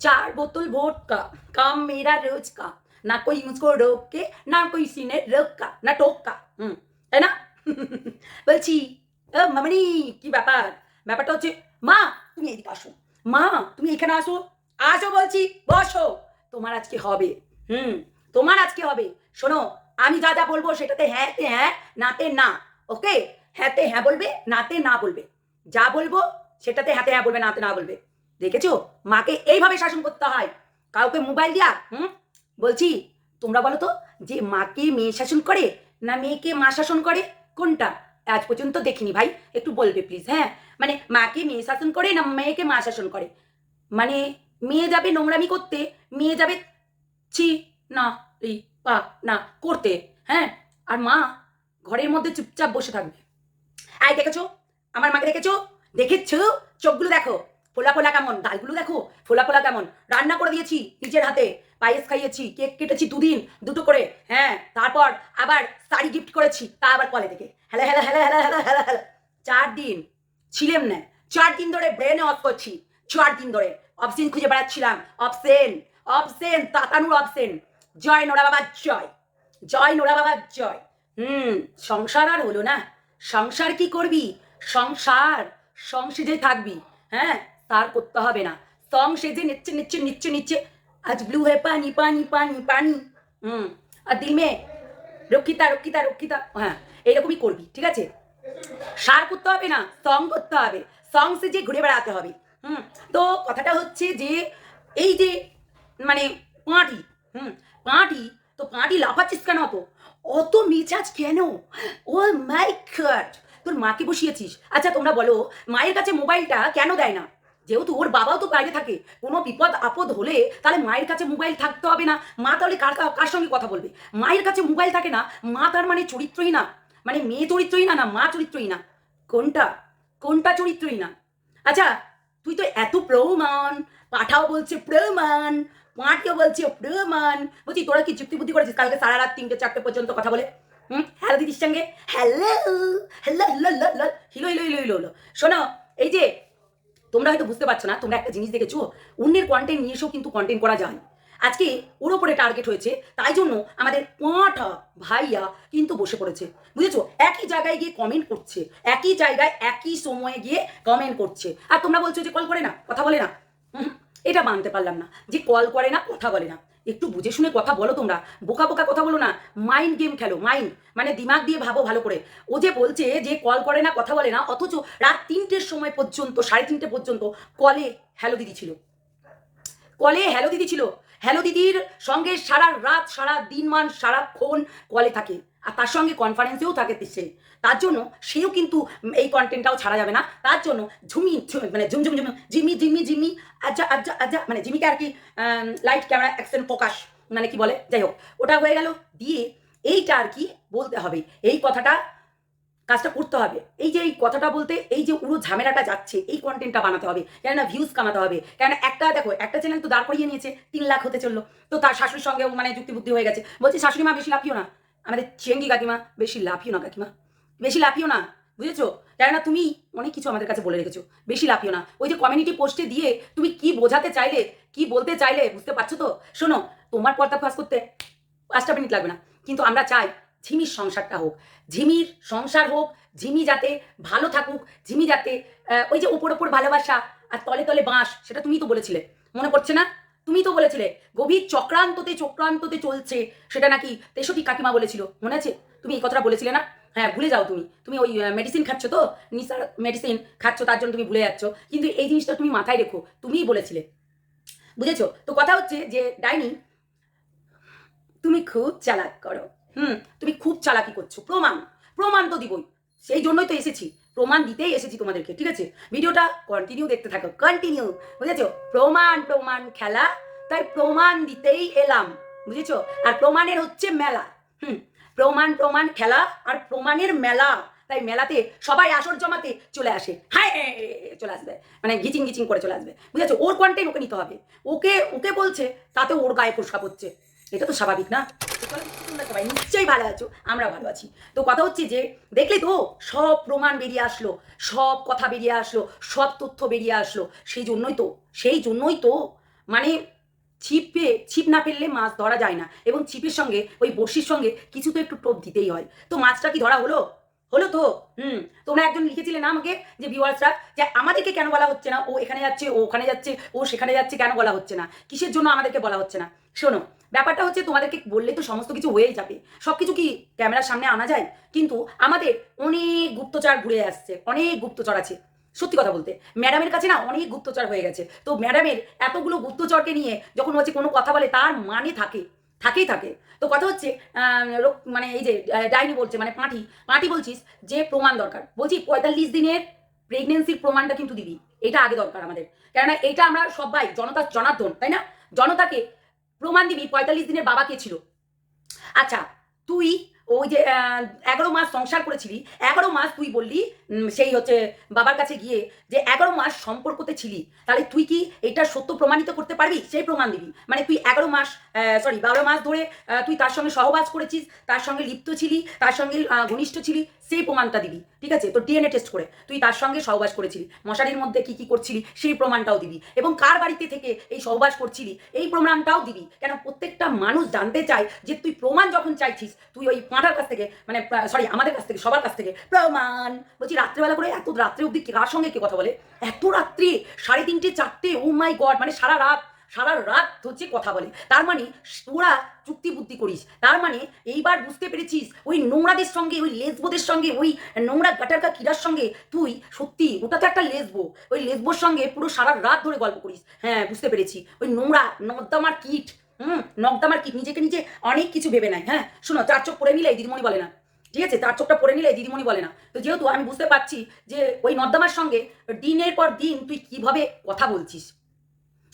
चार बोतल वोडका काम मेरा रोज का ना कोई मुझको रोक के ना कोई सीने रोका না টোকা হুম তাই না বলছি ও মামনি কি ব্যাপার ব্যাপারটা হচ্ছে মা তুমি এদিকে আসো মা তুমি এখানে আসো আসো বলছি বসো তোমার আজকে হবে হুম তোমার আজকে হবে শোনো আমি যা যা বলবো সেটাতে হ্যাঁতে হ্যাঁ নাতে না ওকে হ্যাঁতে হ্যাঁ বলবে নাতে না বলবে যা বলবো সেটাতে হাতে হ্যাঁ বলবে নাতে না বলবে দেখেছ? মাকে এইভাবে শাসন করতে হয়। কাউকে মোবাইল দিয়া, হুম? বলছি, তোমরা বলো তো, যে মাকে মেয়ে শাসন করে না মেয়েকে মা শাসন করে? কোনটা? আজ পর্যন্ত দেখিনি ভাই, একটু বলবে প্লিজ হ্যাঁ? মানে মাকে মেয়ে শাসন করে না মেয়েকে মা শাসন করে? মানে মেয়ে যাবে নোংরামি করতে, মেয়ে যাবে ছি, না, রি, পা, না, করতে হ্যাঁ? আর মা ঘরের মধ্যে চুপচাপ বসে থাকবে। আয়, দেখেছ? আমার মাকে দেখেছ? দেখেছ? চোখগুলো দেখো। ফোলা ফোলা কেমন? গালগুলো দেখো, ফোলা ফোলা কেমন? রান্না করে দিয়েছি নিজের হাতে, পায়েস খাইয়েছি, কেক কেটেছি দুদিন, দুটো করে হ্যাঁ তারপর আবার শাড়ি গিফট করেছি, তা আবার কলে থেকে। Hello hello hello hello hello hello hello চার দিন ছিলাম না, চার দিন ধরে ব্রেনে অফ করছি, চার দিন ধরে। অপশন খুঁজে বেড়াচ্ছিলাম অপশন অপশন তাতানুর অপশন জয় নোরা বাবার জয় জয় নোরা বাবার জয়। হুম, সংসার আর হলো না, সংসার কি করবি? সংসার সং সেজে থাকবি হ্যাঁ? তার করতে হবে না। সং সেজে নিচ্ছে নিচ্ছে নিচ্ছে নিচ্ছে। আজ ব্লু है পানি পানি পানি পানি। হুম। আর দিল রক্ষিতা রক্ষিতা রক্ষিতা। হ্যাঁ এইরকমই করবি, ঠিক আছে? সার করতে হবে না সং করতে হবে। সং সেজে ঘুরে বেড়াতে হবে। হুম। তো কথাটা হচ্ছে যে, এই যে মানে পাঁটি, হুম, পাঁটি, তো পাঁটি লাফাচ্ছিস কেন অত অত মেজাজ কেন? Oh my god! তোর মাকে বসিয়েছিস। আচ্ছা তোমরা বলো, মায়ের কাছে মোবাইলটা কেন দেয় না? যেহেতু ওর বাবাও তো বাইরে থাকে, কোনো বিপদ, আপদ হলে তাহলে মায়ের কাছে মোবাইল থাকতে হবে না। মা তাহলে কার কার সঙ্গে কথা বলবে? মায়ের কাছে মোবাইল থাকে না, মা তার মানে চরিত্রই না। মানে মেয়ে চরিত্রই না না মা চরিত্রই না। কোনটা? কোনটা চরিত্রই না? আচ্ছা তুই তো এত প্রমাণ। পাঠাও বলছে প্রমাণ। পাঁটিও বলছে প্রমাণ। বলছি, তোরা কি যুক্তি বুদ্ধি করেছিস? কালকে সারা রাত তিনটে, চারটে পর্যন্ত কথা বলে। হুম? হ্যালো দিদির সঙ্গে। Hello. Hello hello hello hello hello hello hello. শোনো, এই যে তোমরা হয়তো বুঝতে পারছ না, তোমরা একটা জিনিস দেখেছ? অন্যের কন্টেন্ট নিয়ে এসেও কিন্তু কন্টেন্ট করা যায়। আজকে ওর ওপরে টার্গেট হয়েছে, তাই জন্য আমাদের পাঁঠা ভাইয়া কিন্তু বসে পড়েছে। বুঝেছ? একই জায়গায় গিয়ে কমেন্ট করছে, একই জায়গায় একই সময়ে গিয়ে কমেন্ট করছে। আর তোমরা বলছো যে কল করে না, কথা বলে না। এটা মানতে পারলাম না। যে কল করে না, কথা বলে না। একটু বুঝে শুনে কথা বলো তোমরা। বোকা বোকা কথা বলো না। মাইন্ড গেম খেলো মাইন্ড মানে দিমাগ দিয়ে ভাবো ভালো করে। ও যে বলছে যে কল করে না, কথা বলে না, অথচ রাত তিনটের সময় পর্যন্ত, সাড়ে তিনটে পর্যন্ত কলে হ্যালো দিদি ছিল। কলে হ্যালো দিদি ছিল। হ্যালো দিদির সঙ্গে সারা রাত, সারা দিন মান সারাক্ষণ কলে থাকে। আর তার সঙ্গে কনফারেন্সেও থাকে সে। তার জন্য সেও কিন্তু এই কন্টেন্টটাও ছাড়া যাবে না। তার জন্য ঝুমি মানে ঝুমঝুম ঝুম জিমি জিমি জিমি আজ্জা আজ্জা আজ্জা মানে জিমিকে আর কি লাইট ক্যামেরা অ্যাকশন ফোকাস মানে কি বলে? যাই হোক, ওটা হয়ে গেল। দিয়ে এইটা আর কি বলতে হবে। এই কথাটা কাজটা করতে হবে। এই যে এই কথাটা বলতে, এই যে পুরো ঝামেলাটা যাচ্ছে, এই কন্টেন্টটা বানাতে হবে। কেননা ভিউজ কামাতে হবে। কেননা একটা, দেখো, একটা চ্যানেল তো দাঁড় করিয়ে নিয়েছে, তিন লাখ হতে চলল। তো তার শাশুড়ির সঙ্গেও মানে যুক্তি বুদ্ধি হয়ে গেছে। বলছি, শাশুড়ি মা, বেশি লাফিও না। আমাদের চেঙ্গি কাকিমা, বেশি লাফিও না কাকিমা। বেশি লাফিও না, বুঝেছ? কেননা তুমি অনেক কিছু আমাদের কাছে বলে রেখেছো। বেশি লাফিও না। ওই যে কমিউনিটি পোস্টে দিয়ে তুমি কি বোঝাতে চাইলে, কি বলতে চাইলে, বুঝতে পারছ তো? শোনো, তোমার পর্দা ফাঁস করতে পাঁচটা মিনিট লাগবে না। কিন্তু আমরা চাই ঝিমির সংসারটা হোক। ঝিমির সংসার হোক, ঝিমি যাতে ভালো থাকুক, ঝিমি যাতে ওই যে ওপর ওপর ভালোবাসা আর তলে তলে বাঁশ, সেটা তুমিই তো বলেছিলে। মনে পড়ছে না? তুমি তো বলেছিলে, গভীর চক্রান্ততে চক্রান্ততে চলছে, সেটা নাকি তেষট্টি কাকিমা বলেছিল। মনে আছে? তুমি এই কথাটা বলেছিলে না? হ্যাঁ ভুলে যাও তুমি। তুমি ওই মেডিসিন খাচ্ছ তো? নিসার মেডিসিন খাচ্ছ, তার জন্য তুমি ভুলে যাচ্ছ। কিন্তু এই জিনিসটা তুমি মাথায় রেখো। তুমিই বলেছিলে। বুঝেছ? তো কথা হচ্ছে যে, ডাইনি, তুমি খুব চালাক করো। হুম, তুমি খুব চালাকি করছ। প্রমাণ প্রমাণ তো দিবই। সেই জন্যই তো এসেছি। প্রমাণ দিতেই এসেছি তোমাদেরকে, ঠিক আছে? ভিডিওটা কন্টিনিউ দেখতে থাকো। কন্টিনিউ বুঝেছ? প্রমাণ প্রমাণ খেলা। তাই প্রমাণ দিতেই এলাম, বুঝেছ? আর প্রমাণের হচ্ছে মেলা। হুম প্রমাণ প্রমাণ খেলা আর প্রমাণের মেলা। তাই মেলাতে সবাই আসর জমাতে চলে আসে। হ্যাঁ চলে আসবে। মানে গিচিং গিচিং করে চলে আসবে। বুঝেছ? ওর কন্টেন্ট ওকে নিতে হবে। ওকে ওকে বলছে, তাতে ওর গায়ে পোষকা হচ্ছে। এটা তো স্বাভাবিক না? সবাই নিশ্চয়ই ভালো আছো। আমরা ভালো আছি। তো কথা হচ্ছে যে, দেখলে তো, সব প্রমাণ বেরিয়ে আসলো, সব কথা বেরিয়ে আসলো, সব তথ্য বেরিয়ে আসলো। সেই জন্যই তো, সেই জন্যই তো মানে ছিপে, ছিপ না ফেললে মাছ ধরা যায় না এবং ছিপের সঙ্গে, ওই বড়শির সঙ্গে কিছু তো একটু টোপ দিতেই হয়। তো মাছটা কি ধরা হলো? হলো তো? হুম। তোমরা একজন লিখেছিলে না আমাকে, যে ভিউয়ার্সরা যে আমাদেরকে কেন বলা হচ্ছে না? ও এখানে যাচ্ছে, ও ওখানে যাচ্ছে, ও সেখানে যাচ্ছে, কেন বলা হচ্ছে না? কিসের জন্য আমাদেরকে বলা হচ্ছে না? শোনো, ব্যাপারটা হচ্ছে তোমাদেরকে বললে তো সমস্ত কিছু হয়েই যাবে। সব কিছু কি ক্যামেরার সামনে আনা যায়? কিন্তু আমাদের অনেক গুপ্তচর ঘুরে আসছে, অনেক গুপ্তচর আছে। সত্যি কথা বলতে, ম্যাডামের কাছে না অনেক গুপ্তচর হয়ে গেছে। তো ম্যাডামের এতগুলো গুপ্তচরকে নিয়ে যখন হচ্ছে কোনো কথা বলে, তার মানে থাকে, থাকেই থাকে। তো কথা হচ্ছে মানে এই যে ডাইনি বলছে মানে পাঁঠি পাঁঠি বলছিস যে প্রমাণ দরকার। বলছি পঁয়তাল্লিশ দিনের প্রেগনেন্সির প্রমাণটা কিন্তু দিবি, এটা আগে দরকার আমাদের। কেননা এটা আমরা সবাই, জনতা, জনার্দন, তাই না? জনতাকে প্রমাণ দিবি পঁয়তাল্লিশ দিনের বাবা কে ছিল। আচ্ছা তুই ওই যে এগারো মাস সংসার করেছিলি, এগারো মাস তুই বললি সেই হচ্ছে বাবার কাছে গিয়ে যে এগারো মাস সম্পর্কতে ছিলি, তাহলে তুই কি এটা সত্য প্রমাণিত করতে পারবি? সেই প্রমাণ দিবি। মানে তুই এগারো মাস সরি বারো মাস ধরে তুই তার সঙ্গে সহবাস করেছিস, তার সঙ্গে লিপ্ত ছিলি, তার সঙ্গে ঘনিষ্ঠ ছিলি সেই প্রমাণটা দিবি, ঠিক আছে? তো ডিএনএ টেস্ট করে, তুই তার সঙ্গে সহবাস করেছিলি, মশারির মধ্যে কি কি করছিলি, সেই প্রমাণটাও দিবি এবং কার বাড়িতে থেকে এই সহবাস করছিলি, এই প্রমাণটাও দিবি। কেন প্রত্যেকটা মানুষ জানতে চায় যে তুই প্রমাণ যখন চাইছিস, তুই ওই পাঁঠার কাছ থেকে মানে সরি আমাদের কাছ থেকে, সবার কাছ থেকে, প্রমাণ। বলছি, রাত্রেবেলা করে এত রাত্রে অবধি কে- কার সঙ্গে কে কথা বলে? এত রাত্রে, সাড়ে তিনটে চারটে ও মাই গড মানে সারা রাত সারা রাত হচ্ছে কথা বলে। তার মানে তোরা চুক্তি বুদ্ধি করিস। তার মানে এইবার বুঝতে পেরেছিস ওই নোংরাদের সঙ্গে, ওই লেসবোদের সঙ্গে, ওই নোংরা গাটারকা কিরার সঙ্গে তুই সত্যি ওটা তো একটা লেসবো ওই লেসবোর সঙ্গে পুরো সারা রাত ধরে গল্প করিস। হ্যাঁ বুঝতে পেরেছি। ওই নোংরা নর্দামার কিট, হুম নর্দামার কিট নিজেকে নিজে অনেক কিছু ভেবে নেয়। হ্যাঁ শোনো, চার চোখ পরে নিলে দিদিমণি বলে না। ঠিক আছে তার চোখটা পরে নিলে দিদিমণি বলে না। তো যেহেতু আমি বুঝতে পারছি যে ওই নর্দামার সঙ্গে দিনের পর দিন তুই কীভাবে কথা বলছিস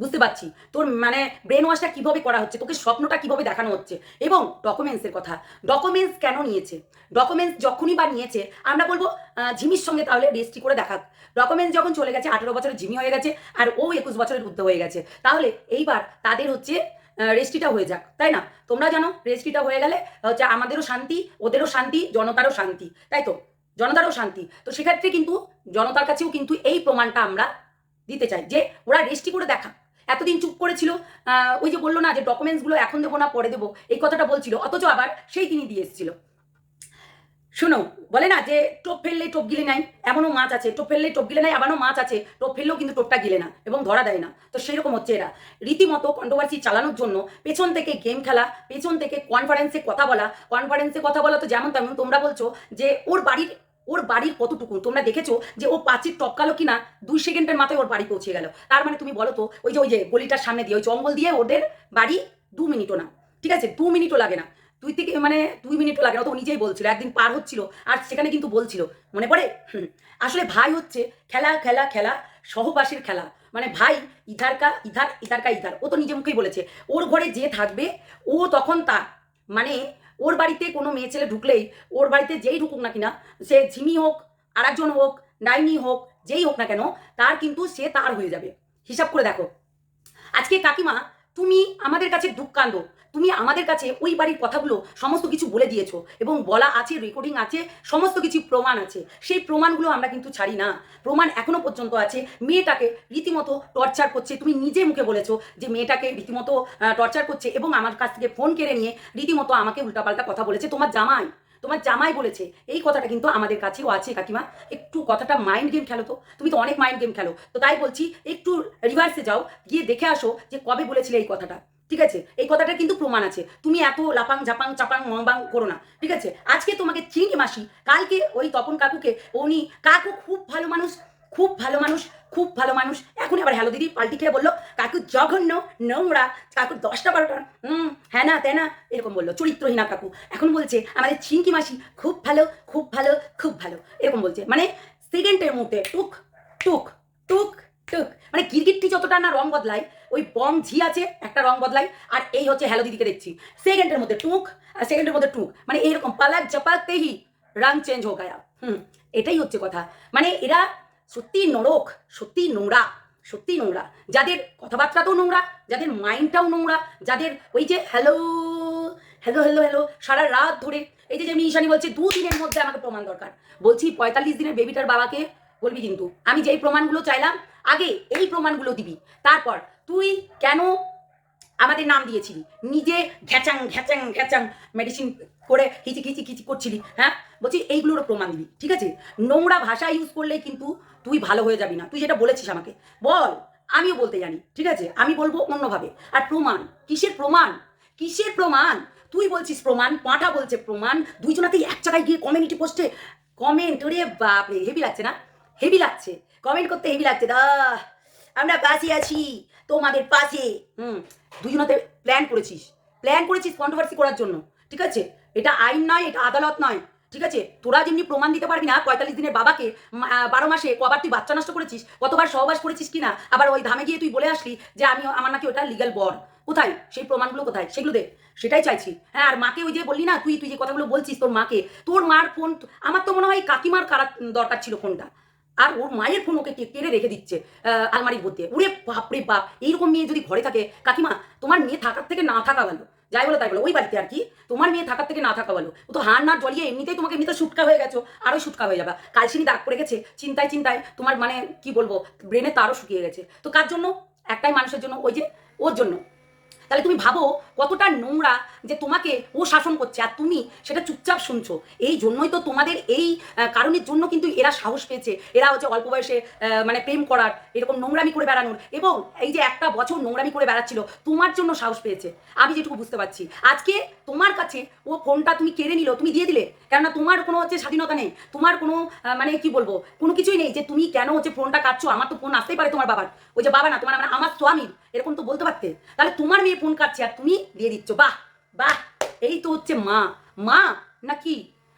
বুঝতে পারছি। তোর মানে ব্রেন ওয়াশটা কীভাবে করা হচ্ছে? তোকে স্বপ্নটা কীভাবে দেখানো হচ্ছে? এবং ডকুমেন্টসের কথা। ডকুমেন্টস কেন নিয়েছে? ডকুমেন্টস যখনই বা নিয়েছে, আমরা বলব ঝিমির সঙ্গে তাহলে রেজিস্ট্রি করে দেখাক। ডকুমেন্টস যখন চলে গেছে, আঠেরো বছরের ঝিমি হয়ে গেছে, আর ও একুশ বছরের ঊর্ধ্ব হয়ে গেছে। তাহলে এইবার তাদের হচ্ছে রেজিস্ট্রিটা হয়ে যাক, তাই না? তোমরা জানো রেজিস্ট্রিটা হয়ে গেলে হচ্ছে আমাদেরও শান্তি, ওদেরও শান্তি, জনতারও শান্তি, তাই তো? জনতারও শান্তি। তো সেক্ষেত্রে কিন্তু জনতার কাছেও কিন্তু এই প্রমাণটা আমরা দিতে চাই যে ওরা রেজিস্ট্রি করে দেখা এতদিন চুপ করেছিল ওই যে বলল না যে ডকুমেন্টসগুলো এখন দেবো না, পরে দেবো, এই কথাটা বলছিল, অথচ আবার সেই তিনি দিয়ে এসেছিল। শোনো, বলে না যে টোপ ফেললে টোপ গিলে নাই এমনও মাছ আছে, টোপ ফেললে টোপ গিলে নাই এমনও মাছ আছে, টোপ ফেললেও কিন্তু টোপটা গিলে না এবং ধরা দেয় না। তো সেরকম হচ্ছে এরা। রীতিমতো কন্ট্রোভার্সি চালানোর জন্য পেছন থেকে গেম খেলা, পেছন থেকে কনফারেন্সে কথা বলা কনফারেন্সে কথা বলা তো যেমন তেমন তোমরা বলছো যে ওর বাড়ির ওর বাড়ির কতটুকু? তোমরা দেখেছ যে ও পাঁচির টপকালো কিনা? দুই সেকেন্ডের মাথায় ওর বাড়ি পৌঁছে গেল। তার মানে তুমি বলো তো, ওই যে ওই যে গলিটার সামনে দিয়ে, ওই জঙ্গল দিয়ে ওদের বাড়ি দু মিনিটও না। ঠিক আছে? দু মিনিটও লাগে না। দুই থেকে মানে দুই মিনিটও লাগে না। তো নিজেই বলছিল, একদিন পার হচ্ছিল। আর সেখানে কিন্তু বলছিল, মনে পড়ে। আসলে ভাই হচ্ছে খেলা খেলা খেলা, সহবাসের খেলা। মানে ভাই ইধারকা ইধার ইধার কা ইধার। ও তো নিজে মুখেই বলেছে। ওর ঘরে যে থাকবে, ও তখন তার মানে ওর বাড়িতে কোনো মেয়ে ছেলে ঢুকলেই ওর বাড়িতে যেই ঢুকুক না কিনা, সে ঝিমি হোক আর একজন হোক ডাইনি হোক, যেই হোক না কেন, তার কিন্তু সে তার হয়ে যাবে। হিসাব করে দেখো। আজকে কাকিমা, তুমি আমাদের কাছে দুঃখ কান্দো তুমি আমাদের কাছে ওই বাড়ির কথাগুলো সমস্ত কিছু বলে দিয়েছ এবং বলা আছে রেকর্ডিং আছে, সমস্ত কিছু প্রমাণ আছে। সেই প্রমাণগুলো আমরা কিন্তু ছাড়ি না। প্রমাণ এখনও পর্যন্ত আছে। মেয়েটাকে রীতিমতো টর্চার করছে। তুমি নিজে মুখে বলেছ যে মেয়েটাকে রীতিমতো টর্চার করছে এবং আমার কাছ থেকে ফোন কেড়ে নিয়ে রীতিমতো আমাকে উল্টাপাল্টা কথা বলেছে। তোমার জামাই তোমার জামাই বলেছে। এই কথাটা কিন্তু আমাদের কাছেও আছে কাকিমা। একটু কথাটা মাইন্ড গেম খেলো তো। তুমি তো অনেক মাইন্ড গেম খেলো। তো তাই বলছি, একটু রিভার্সে যাও। গিয়ে দেখে আসো যে কবে বলেছিলে এই কথাটা। ঠিক আছে? এই কথাটা কিন্তু প্রমাণ আছে। তুমি এত লাপাং ঝাপাং, চাপাং, মবাং করো না, ঠিক আছে? আজকে তোমাকে চিনি মাসি, কালকে ওই তপন কাকুকে, উনি কাকু খুব ভালো মানুষ, খুব ভালো মানুষ, খুব ভালো মানুষ। এখন আবার হ্যালো দিদি পাল্টি খেয়ে বলল, কাকু জঘন্য নোংরা, কাকু দশটা বারোটা হুম হ্যাঁ না তাই না এরকম বলল, চরিত্রহীনা কাকু। এখন বলছে, আমাদের চিঙ্কি মাসি খুব ভালো খুব ভালো খুব ভালো। এরকম বলছে। মানে সেকেন্ডের মধ্যে টুক টুক টুক মানে গিরগিটটি যতটা না রং বদলায়, ওই বং ঝি আছে, একটা রং বদলায়, আর এই হচ্ছে হ্যালো দিদিকে দেখছি। সেকেন্ডের মধ্যে টুক, আর সেকেন্ডের মধ্যে টুক মানে এইরকম পালাক জপাতেই রং চেঞ্জ হো গায়া। হুম, এটাই হচ্ছে কথা। মানে এরা সত্যি নরক, সত্যি নোংরা সত্যি নোংরা। যাদের কথাবার্তাটাও নোংরা, যাদের মাইন্ডটাও নোংরা, যাদের ওই যে হ্যালো হ্যালো হ্যালো হ্যালো সারা রাত ধরে, এই যে যেমনি ঈশানি বলছে দু দিনের মধ্যে আমাকে প্রমাণ দরকার। বলছি পঁয়তাল্লিশ দিনের বেবিটার বাবাকে বলবি কিন্তু। আমি যেই প্রমাণগুলো চাইলাম আগে এই প্রমাণগুলো দিবি। তারপর তুই কেন আমাদের নাম দিয়েছিলি? নিজে ঘ্যাচাং ঘ্যাচাং ঘ্যাচাং মেডিসিন করে হিচি খিচি খিচি করছিলি হ্যাঁ? বলছি এইগুলোরও প্রমাণ দিবি, ঠিক আছে? নোংরা ভাষা ইউজ করলে কিন্তু তুই ভালো হয়ে যাবি না। তুই যেটা বলেছিস আমাকে, বল, আমিও বলতে জানি, ঠিক আছে? আমি বলব অন্যভাবে। আর প্রমাণ, কিসের প্রমাণ? কিসের প্রমাণ? তুই বলছিস প্রমাণ, পাঁঠা বলছে প্রমাণ, দুইজনাতেই এক জায়গায় গিয়ে কমিউনিটি পোস্টে কমেন্ট ওরে বাপরে হেভি লাগছে না? হেভি লাগছে। কমেন্ট করতে হেভি লাগছে দা আমরা পাশে আছি, তোমাদের পাশে। হুম, দুজনাতে প্ল্যান করেছিস। প্ল্যান করেছিস কন্ট্রোভার্সি করার জন্য, ঠিক আছে? এটা আইন নয়, এটা আদালত নয়, ঠিক আছে? তোরা যেমনি প্রমাণ দিতে পারবি না, পঁয়তাল্লিশ দিনের বাবাকে বারো মাসে কবার তুই বাচ্চা নষ্ট করেছিস, কতবার সহবাস করেছিস কিনা, আবার ওই ধামে গিয়ে তুই বলে আসলি যে আমি, আমার নাকি ওটা লিগ্যাল বর। কোথায়? সেই প্রমাণগুলো কোথায়? সেগুলো দে, সেটাই চাইছি। হ্যাঁ আর মাকে ওই যে বললি না, তুই তুই যে কথাগুলো বলছিস তোর মাকে, তোর মার ফোন আমার তো মনে হয় কাকিমার কারা, দরকার ছিল ফোনটা আর ওর মায়ের ফোন ওকে কেড়ে রেখে দিচ্ছে আলমারির মধ্যে। উড়ে বাপরে বাপ, এইরকম মেয়ে যদি ঘরে থাকে, কাকিমা, তোমার মেয়ে থাকার থেকে না থাকা ভালো। যাই বলো তাই বলো, ওই বাড়িতে আর কি, তোমার মেয়ে থাকার থেকে না থাকা ভালো। ও তো হার না জ্বলিয়ে এমনিতেই তোমাকে এমনিতে সুটকা হয়ে গেছো আরও সুটকা হয়ে যাবে। কালসিনি দাগ পড়ে গেছে, চিন্তায় চিন্তায় তোমার মানে কি বলব ব্রেনে তারও শুকিয়ে গেছে। তো কার জন্য? একটাই মানুষের জন্য, ওই যে ওর জন্য। তাহলে তুমি ভাবো কতটা নোংরা যে তোমাকে ও শাসন করছে আর তুমি সেটা চুপচাপ শুনছো। এই জন্যই তো তোমাদের এই কারণের জন্য কিন্তু এরা সাহস পেয়েছে। এরা হচ্ছে অল্প বয়সে মানে প্রেম করার, এরকম নোংরামি করে বেড়ানোর। এবং এই যে একটা বছর নোংরামি করে বেড়াচ্ছিল, তোমার জন্য সাহস পেয়েছে। আমি যেটুকু বুঝতে পারছি। আজকে তোমার কাছে ও ফোনটা তুমি কেড়ে নিল, তুমি দিয়ে দিলে। কেননা তোমার কোনো হচ্ছে স্বাধীনতা নেই। তোমার কোনো মানে কি বলব, কোনো কিছুই নেই যে তুমি কেন হচ্ছে ফোনটা কাটছো? আমার তো ফোন আসতেই পারে তোমার বাবার। ওই যে বাবা না, তোমার মানে আমার স্বামীর, এরকম তো বলতে পারতে। তাহলে তোমার মেয়ে ফোন কাটছে আর তুমি দিয়ে দিচ্ছ। বাহ বাহ, এই তো হচ্ছে মা। মা নাকি?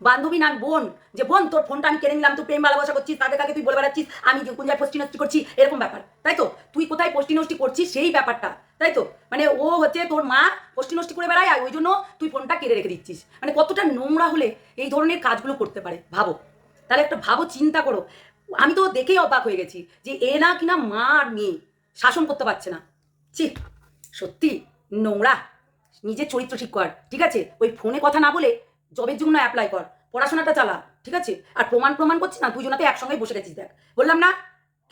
বান্ধবী না, বোন। যে বোন, তোর ফোনটা আমি কেড়ে নিলাম, তুই প্রেম, ভালোবাসা করছিস তাকে তাকে তুই বলে বেড়াচ্ছিস, আমি কোন জায়গায় পোস্টি করছি, এরকম ব্যাপার। তাই তো? তুই কোথায় পোস্টি নষ্টি করছিস, সেই ব্যাপারটা। তাই তো? মানে ও হচ্ছে তোর মা পোস্টি নষ্টি করে বেড়ায়, আর ওই জন্য তুই ফোনটা কেড়ে রেখে দিচ্ছিস। মানে কতটা নোংরা হলে এই ধরনের কাজগুলো করতে পারে, ভাবো। তাহলে একটা ভাবো, চিন্তা করো। আমি তো দেখেই অবাক হয়ে গেছি যে এ না কিনা মা আর মেয়ে, শাসন করতে পারছে না। ছি, সত্যি নোংরা। নিজের চরিত্র ঠিক কর, ঠিক আছে? ওই ফোনে কথা না বলে জবের জন্য অ্যাপ্লাই কর, পড়াশোনাটা চালা, ঠিক আছে? আর প্রমাণ প্রমাণ করছিস না, দুজনাতে একসঙ্গে বসে গেছিস দেখ। বললাম না,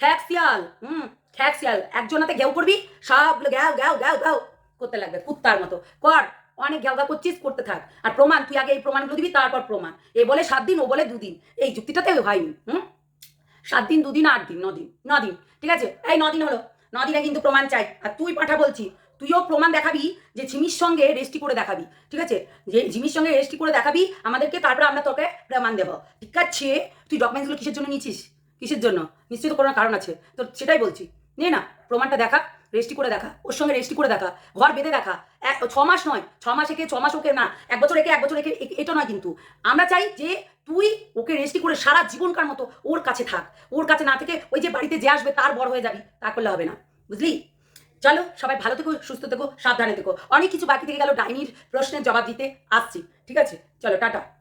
খ্যাক শিয়াল, হুম, খ্যাক শিয়াল, একজনাতে ঘেউ করবি, সবগুলো গ্যাও গ্যাও গ্যাও গ্যাও করতে লাগবে, কুত্তার মতো। কর, অনেক ঘেউ করছিস, করতে থাক। আর প্রমাণ, তুই আগে এই প্রমাণগুলো দিবি, তারপর প্রমাণ। এ বলে সাত দিন, ও বলে দুদিন। এই যুক্তিটাতে হয়নি, হুম? সাত দিন, দুদিন, আট দিন নদিন নদিন ঠিক আছে? এই নদিন হলো নদিনে কিন্তু প্রমাণ চাই। আর তুই পাঠা বলছি তুইও প্রমাণ দেখাবি যে ঝিমির সঙ্গে রেজিস্ট্রি করে দেখাবি, ঠিক আছে? যে ঝিমির সঙ্গে রেজিস্ট্রি করে দেখাবি, আমাদেরকে তারপরে আমরা তোকে প্রমাণ দেবো। ঠিক আছে? তুই ডকুমেন্টসগুলো কিসের জন্য নিয়েছিস? কিসের জন্য? নিশ্চয়ই তো কোনো কারণ আছে। তো সেটাই বলছি। নে না, প্রমাণটা দেখা রেজিস্ট্রি করে দেখা, ওর সঙ্গে রেজিস্ট্রি করে দেখা, ঘর বেঁধে দেখা। এক, ছ মাস নয়, ছ মাস একে, ছ মাস ওকে না, এক বছর একে, এক বছর একে এটা নয় কিন্তু। আমরা চাই যে তুই ওকে রেজিস্ট্রি করে সারা জীবনকার মতো ওর কাছে থাক। ওর কাছে না থেকে ওই যে বাড়িতে যে আসবে তার বড় হয়ে যাবি, তা করলে হবে না। বুঝলি? চলো, সবাই ভালো থেকো, সুস্থ থেকো, সাবধানে থেকো। অনেক কিছু বাকি থেকে গেল, ডাইনির প্রশ্নের জবাব দিতে আসছি, ঠিক আছে? চলো, টাটা।